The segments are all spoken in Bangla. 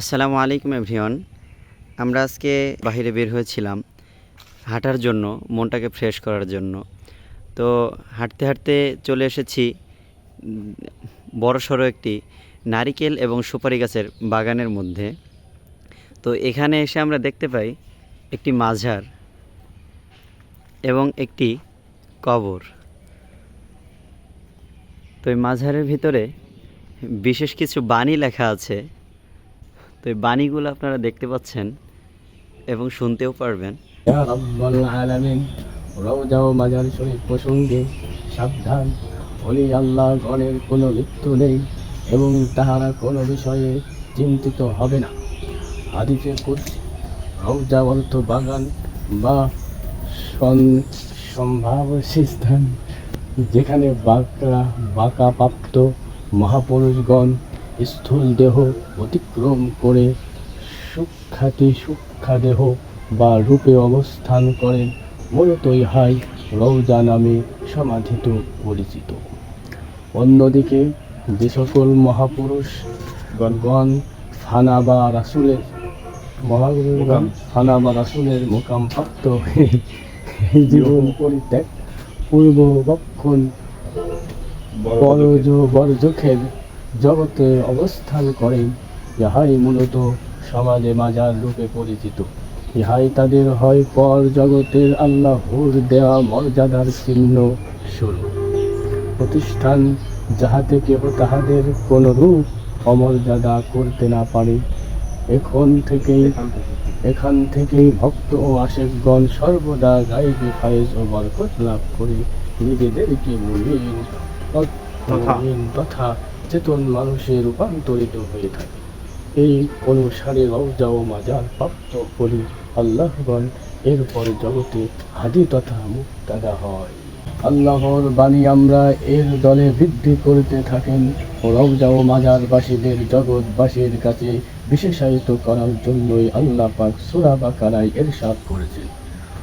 আসসালামু আলাইকুম এভরিওয়ান। আমরা আজকে বাইরে বের হয়েছিলাম হাঁটার জন্য, মনটাকে ফ্রেশ করার জন্য। তো হাঁটতে হাঁটতে চলে এসেছি বড়সড় একটি নারিকেল এবং সুপারি গাছের বাগানের মধ্যে। তো এখানে এসে আমরা দেখতে পাই একটি মাঝার এবং একটি কবর। তো এই মাঝারের ভিতরে বিশেষ কিছু বাণী লেখা আছে। তো এই বাণীগুলো আপনারা দেখতে পাচ্ছেন এবং শুনতেও পারবেন। প্রসঙ্গে সাবধান। অলি আল্লাহ গণের কোনো মৃত্যু নেই এবং তাহারা কোনো বিষয়ে চিন্তিত হবে না। হাদিসে কুদসি, রওজা অর্থ বাগান বা সম্ভাবসী স্থান যেখানে বাঁকড়া বাঁকা প্রাপ্ত মহাপুরুষগণ স্থূল দেহ অতিক্রম করে সূক্ষাতি সূক্ষা দেহ বা রূপে অবস্থান করেন মূলত ইহাই রৌজা নামে সমাধিত পরিচিত। অন্যদিকে যে সকল মহাপুরুষ গণগণ ফানা বা রাসুলের মহাগুরুগণ ফানা বা রাসুলের মোকাম প্রাপ্ত জীবন পরিত্যাগ পূর্ববক্ষণ বড়জ বড়জখের জগতে অবস্থান করেন ইহাই মূলত সমাজে মাজার রূপে পরিচিত। ইহাই তাদের হয় পর জগতের আল্লাহর দেওয়া মর্যাদার চিহ্ন স্বরূপ। প্রতিষ্ঠান যাহাতে কেহ তাহাদের কোন রূপ অমর্যাদা করতে না পারে এখন থেকেই এখান থেকেই ভক্ত ও আশেকগণ সর্বদা গাইবে ফায়েজ ও বরকত লাভ করে। নিজেদেরকে মুমিন তথা চেতন মানুষের রূপান্তরিত হয়ে থাকে। এই অনুসারে রওজা ও মাজার প্রাপ্ত করি আল্লাহগণ, এরপর জগতে হাদি তথা মুক্তাদা হয়। আল্লাহর বাণী আমরা এর দলে বৃদ্ধি করতে থাকেন রওজা ও মাজারবাসীদের জগৎবাসীর কাছে বিশেষায়িত করার জন্যই আল্লাহ পাক সুরা এর এরশাদ করেছেন।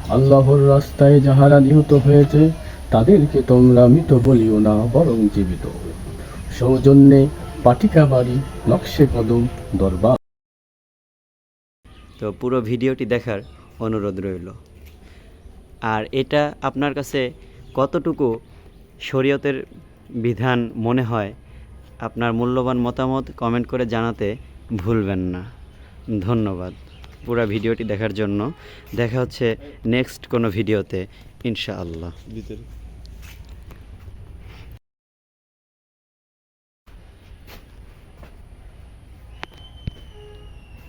আল্লাহর রাস্তায় যাহারা নিহত হয়েছে, তাদেরকে তোমরা মৃত বলিও না, বরং জীবিত। সৌজন্যে পাটিকা বাড়ি নকশে কদম দরবার। তো পুরো ভিডিওটি দেখার অনুরোধ রইল। আর এটা আপনার কাছে কতটুকু শরীয়তের বিধান মনে হয় আপনার মূল্যবান মতামত কমেন্ট করে জানাতে ভুলবেন না। ধন্যবাদ পুরো ভিডিওটি দেখার জন্য। দেখা হচ্ছে নেক্সট কোনো ভিডিওতে ইনশাআল্লাহ।